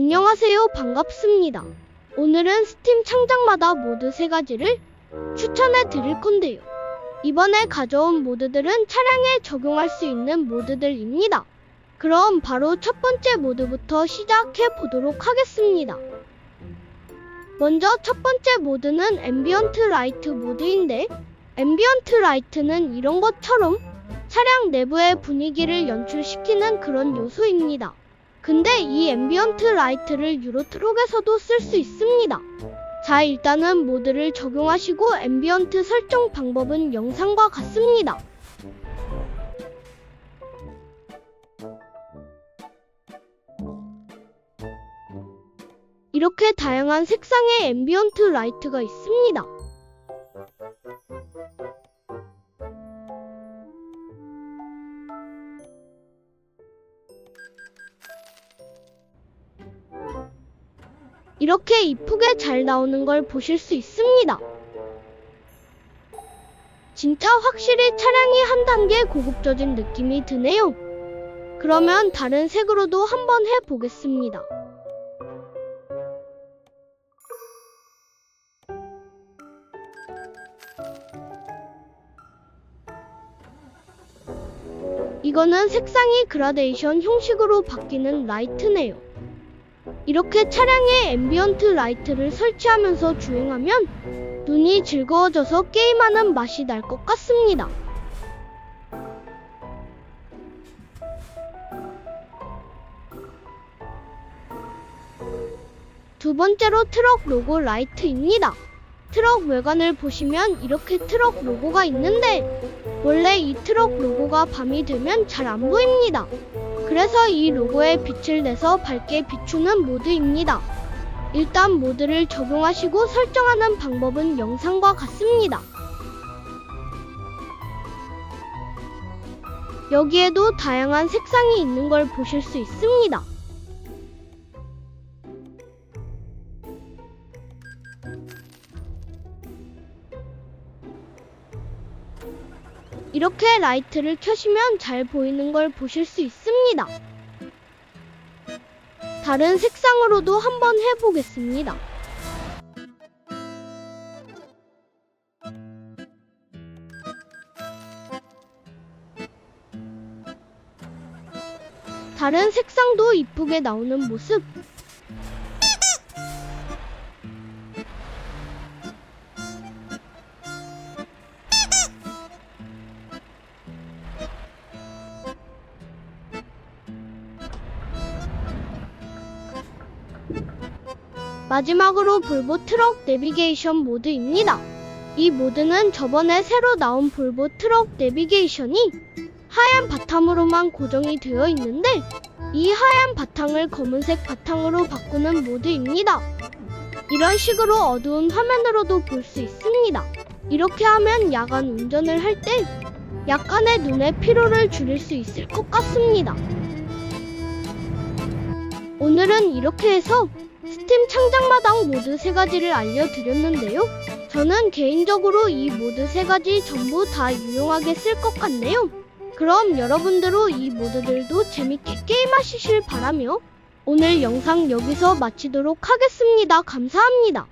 안녕하세요. 반갑습니다. 오늘은 스팀 창작마다 모드 세 가지를 추천해 드릴 건데요. 이번에 가져온 모드들은 차량에 적용할 수 있는 모드들입니다. 그럼 바로 첫 번째 모드부터 시작해 보도록 하겠습니다. 먼저 첫 번째 모드는 앰비언트 라이트 모드인데 앰비언트 라이트는 이런 것처럼 차량 내부의 분위기를 연출시키는 그런 요소입니다. 근데 이 앰비언트 라이트를 유로트록에서도 쓸 수 있습니다. 자, 일단은 모드를 적용하시고 앰비언트 설정 방법은 영상과 같습니다. 이렇게 다양한 색상의 앰비언트 라이트가 있습니다. 이렇게 이쁘게 잘 나오는 걸 보실 수 있습니다. 진짜 확실히 차량이 한 단계 고급져진 느낌이 드네요. 그러면 다른 색으로도 한번 해보겠습니다. 이거는 색상이 그라데이션 형식으로 바뀌는 라이트네요. 이렇게 차량에 앰비언트 라이트를 설치하면서 주행하면 눈이 즐거워져서 게임하는 맛이 날 것 같습니다. 두 번째로 트럭 로고 라이트입니다. 트럭 외관을 보시면 이렇게 트럭 로고가 있는데 원래 이 트럭 로고가 밤이 되면 잘 안 보입니다. 그래서 이 로고에 빛을 내서 밝게 비추는 모드입니다. 일단 모드를 적용하시고 설정하는 방법은 영상과 같습니다. 여기에도 다양한 색상이 있는 걸 보실 수 있습니다. 이렇게 라이트를 켜시면 잘 보이는 걸 보실 수 있습니다. 다른 색상으로도 한번 해보겠습니다. 다른 색상도 이쁘게 나오는 모습. 마지막으로 볼보 트럭 내비게이션 모드입니다. 이 모드는 저번에 새로 나온 볼보 트럭 내비게이션이 하얀 바탕으로만 고정이 되어 있는데 이 하얀 바탕을 검은색 바탕으로 바꾸는 모드입니다. 이런 식으로 어두운 화면으로도 볼 수 있습니다. 이렇게 하면 야간 운전을 할 때 약간의 눈의 피로를 줄일 수 있을 것 같습니다. 오늘은 이렇게 해서 스 팀 창작마당 모드 세 가지를 알려드렸는데요. 저는 개인적으로 이 모드 세 가지 전부 다 유용하게 쓸 것 같네요. 그럼 여러분들도 이 모드들도 재밌게 게임하시길 바라며 오늘 영상 여기서 마치도록 하겠습니다. 감사합니다.